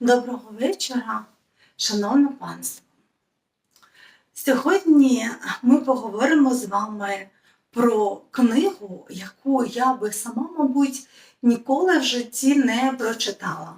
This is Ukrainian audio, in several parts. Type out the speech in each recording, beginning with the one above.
Доброго вечора, шановне панство. Сьогодні ми поговоримо з вами про книгу, яку я би сама, мабуть, ніколи в житті не прочитала.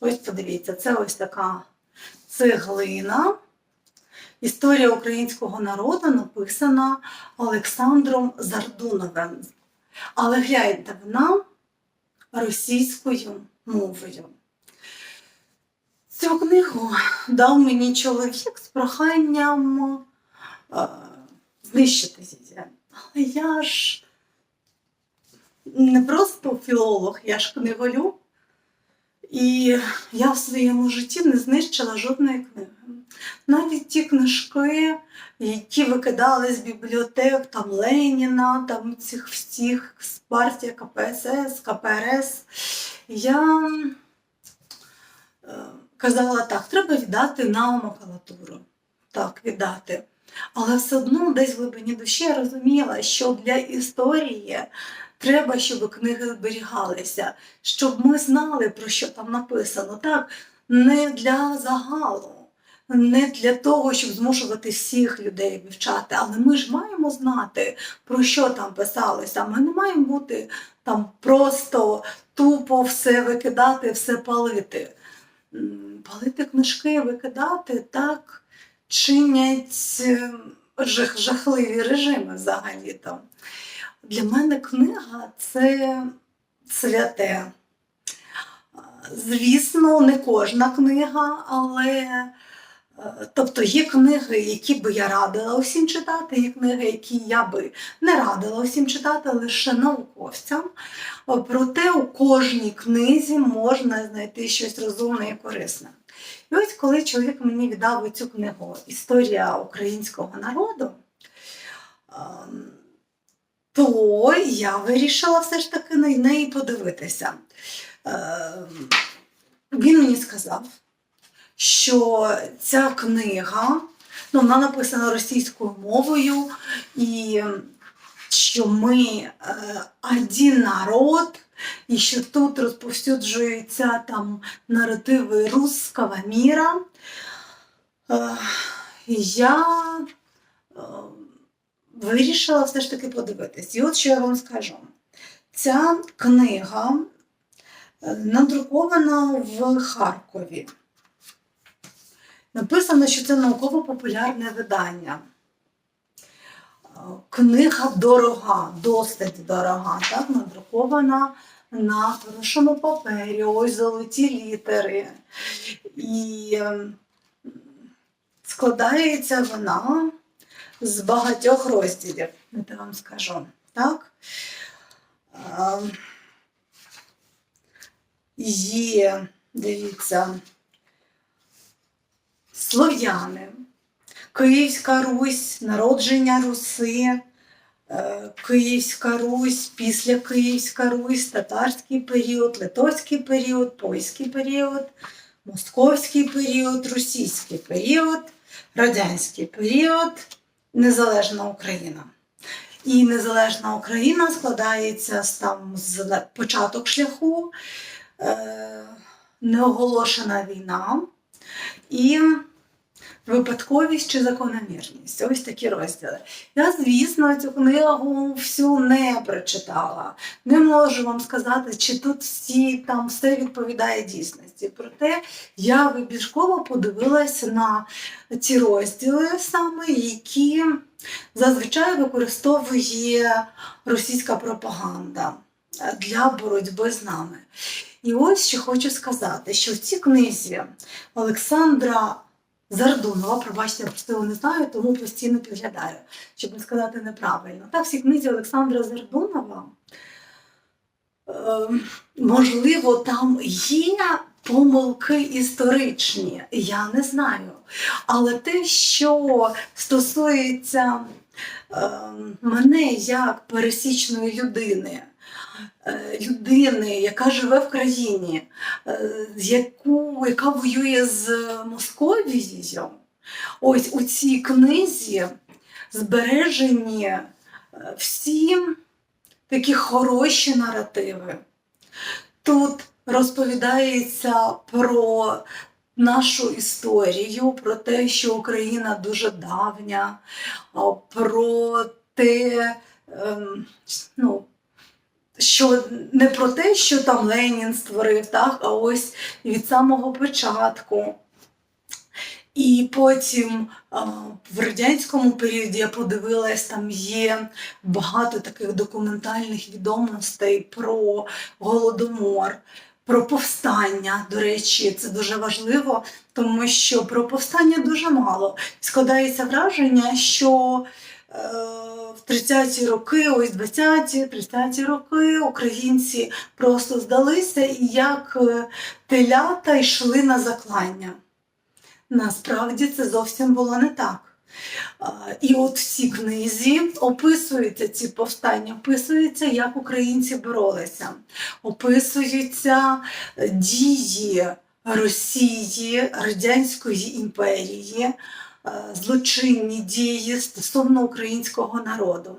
Ось подивіться, це ось така цеглина. Історія українського народу написана Олександром Зардуновим. Але гляньте, вона російською мовою. Цю книгу дав мені чоловік з проханням е, знищити її. Але я ж не просто філолог, я ж книголюб. І я в своєму житті не знищила жодної книги. Навіть ті книжки, які викидали з бібліотек там Леніна, там цих всіх з партії КПСС, КПРС, я е, казала так, треба віддати на макулатуру. Так, віддати. Але все одно десь в глибині душі я розуміла, що для історії треба, щоб книги зберігалися, щоб ми знали, про що там написано. Так, не для загалу, не для того, щоб змушувати всіх людей вивчати, але ми ж маємо знати, про що там писалося. Ми не маємо бути там просто тупо все викидати, все палити. Палити книжки, викидати так чинять е, жах- жахливі режими взагалі-то. Для мене книга це святе. Звісно, не кожна книга, але е, тобто є книги, які би я радила усім читати, є книги, які я би не радила усім читати, лише науковцям. Проте у кожній книзі можна знайти щось розумне і корисне. І ось коли чоловік мені віддав цю книгу Історія українського народу, ем, то я вирішила все ж таки на неї подивитися. Ем, Він мені сказав, що ця книга, ну, вона написана російською мовою, і що ми е, один народ, і що тут розповсюджуються там наративи русского міра. Е, я е, вирішила все ж таки подивитись. І от що я вам скажу. Ця книга е, надрукована в Харкові. Написано, що це науково-популярне видання. Книга дорога, досить дорога, так, надрукована на хорошому папері, ось золоті літери. І е, складається вона з багатьох розділів, я вам скажу. Так? Е, Є, дивіться, слов'яни, Київська Русь, народження Руси, е, Київська Русь, після Київська Русь, татарський період, литовський період, польський період, московський період, російський період, радянський період, незалежна Україна. І незалежна Україна складається там, з початок шляху, е, неоголошена війна і випадковість чи закономірність. Ось такі розділи. Я, звісно, цю книгу всю не прочитала. Не можу вам сказати, чи тут всі там все відповідає дійсності. Проте я вибірково подивилася на ці розділи саме, які зазвичай використовує російська пропаганда для боротьби з нами. І ось що хочу сказати, що в цій книзі Олександра Зардунова, пробачте, я просто не знаю, тому постійно підглядаю, щоб не сказати неправильно. Так, в цій книзі Олександра Зардунова, е, можливо, там є помилки історичні, я не знаю. Але те, що стосується е, мене як пересічної людини, людини, яка живе в країні, е, яку, яка воює з Московією, ось у цій книзі збережені е, всі такі хороші наративи. Тут розповідається про нашу історію, про те, що Україна дуже давня, про те, ем, ну, що не про те, що там Ленін створив, так, а ось від самого початку. І потім в радянському періоді я подивилась, там є багато таких документальних відомостей про голодомор, про повстання. До речі, це дуже важливо, тому що про повстання дуже мало. Складається враження, що в 30-ті роки, ось 20-ті, 30-ті роки українці просто здалися і як е, телята йшли на заклання. Насправді це зовсім було не так. І от в цій книзі описуються ці повстання, описується, як українці боролися, описуються е, дії Росії, Радянської імперії, е, злочинні дії стосовно українського народу.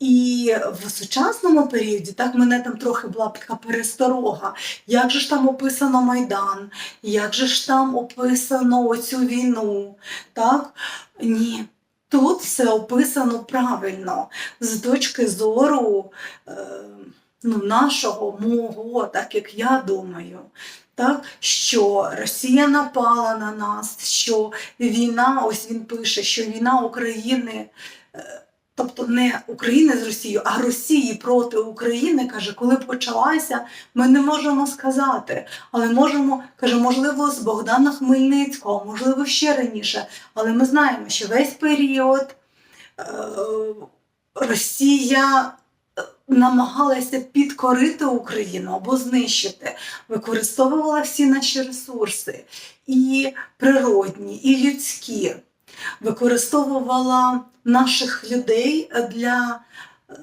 І в сучасному періоді так мене там трохи була така пересторога. Як же ж там описано Майдан, як же ж там описано оцю війну? Так? Ні. Тут все описано правильно, з точки зору е, ну, нашого, мого, так як я думаю, так, що Росія напала на нас, що війна, ось він пише, що війна України. е, Тобто не України з Росією, а Росії проти України, каже, коли почалася, ми не можемо сказати, але можемо, каже, можливо, з Богдана Хмельницького, можливо, ще раніше. Але ми знаємо, що весь період е, Росія намагалася підкорити Україну або знищити, використовувала всі наші ресурси, і природні, і людські, використовувала наших людей для е,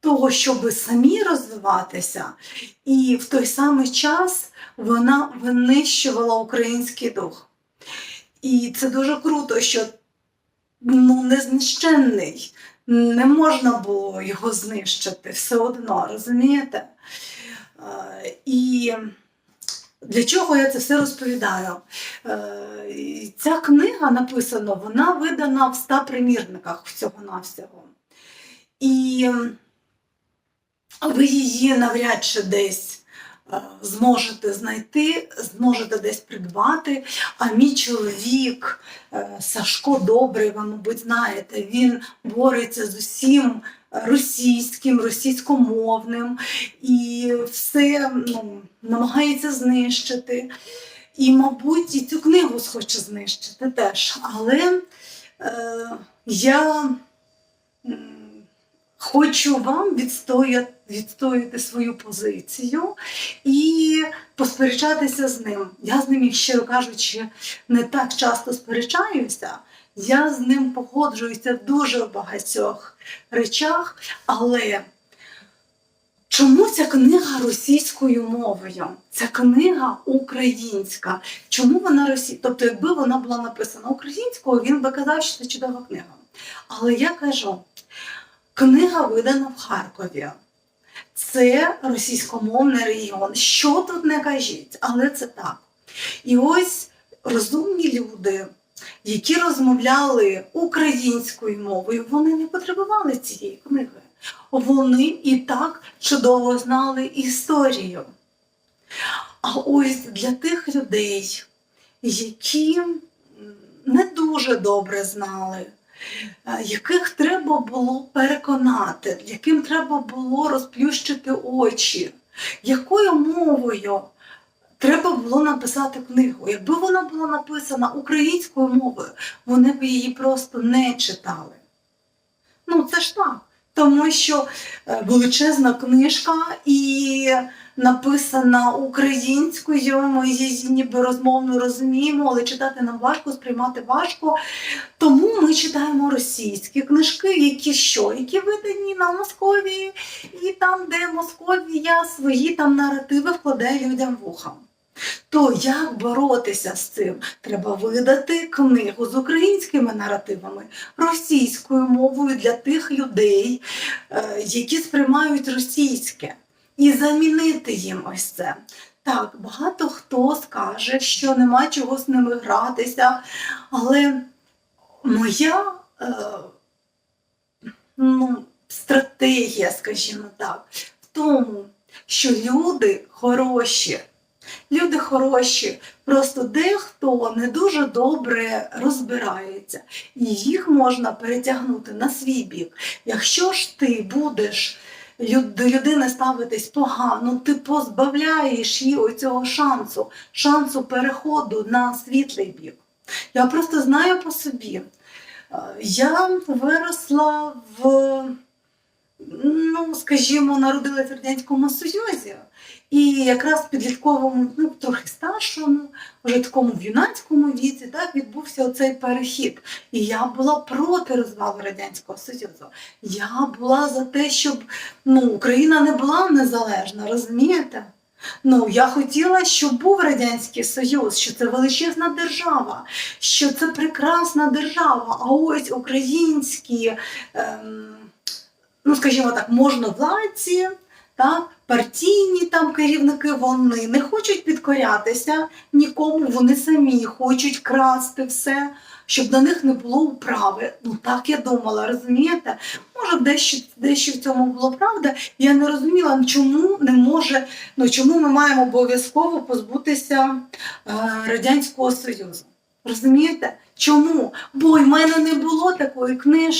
того, щоб самі розвиватися, і в той самий час вона винищувала український дух. І це дуже круто, що ну, незнищенний, не можна було його знищити все одно, розумієте? Е, І для чого я це все розповідаю? Е, Ця книга написана, вона видана в 100 примірниках всього-навсього. І ви її навряд чи десь зможете знайти, зможете десь придбати. А мій чоловік е, Сашко Добрий, ви, мабуть, знаєте, він бореться з усім російським, російськомовним і все ну, намагається знищити. І, мабуть, і цю книгу схоче знищити теж. Але е, я хочу вам відстояти, відстояти свою позицію і посперечатися з ним. Я з ним, щиро кажучи, не так часто сперечаюся. Я з ним погоджуюся в дуже багатьох речах, але Чому ця книга російською мовою? Ця книга українська. Чому вона російська? Тобто, якби вона була написана українською, він би казав, що це чудова книга. Але я кажу: книга видана в Харкові. Це російськомовний регіон. Що тут не кажіть, але це так. І ось розумні люди, які розмовляли українською мовою, вони не потребували цієї книги вони і так чудово знали історію. А ось для тих людей, які не дуже добре знали, яких треба було переконати, яким треба було розплющити очі, якою мовою треба було написати книгу. Якби вона була написана українською мовою, вони б її просто не читали. Ну, це ж так тому що е, величезна книжка і написана українською. Ми її ніби розмовно розуміємо, але читати нам важко, сприймати важко. Тому ми читаємо російські книжки, які що, які видані на Московії, і там, де Московія свої там наративи вкладає людям в ухам. То як боротися з цим? Треба видати книгу з українськими наративами, російською мовою для тих людей, е, які сприймають російське. і замінити їм ось це. Так, багато хто скаже, що нема чого з ними гратися, але моя е, ну, стратегія, скажімо так, в тому, що люди хороші. Люди хороші, просто дехто не дуже добре розбирається, і їх можна перетягнути на свій бік. Якщо ж ти будеш до людини ставитись погано, ти позбавляєш її оцього шансу, шансу переходу на світлий бік. Я просто знаю по собі. Е, Я виросла в, ну, скажімо, народилась в Радянському Союзі. І якраз в підлітковому, ну трохи старшому, вже такому в юнацькому віці, так відбувся оцей перехід. І я була проти розвалу Радянського Союзу. Я була за те, щоб ну, Україна не була незалежна, розумієте? Ну, я хотіла, щоб був Радянський Союз, що це величезна держава, що це прекрасна держава. А ось українські, ем, ну скажімо так, можновладці, так, партійні там керівники, вони не хочуть підкорятися нікому, вони самі хочуть красти все, щоб на них не було управи. Ну так я думала, розумієте? Може, дещо, дещо в цьому було правда. Я не розуміла, чому не може, ну чому ми маємо обов'язково позбутися е, Радянського Союзу. Розумієте? Чому? Бо в мене не було такої книжки.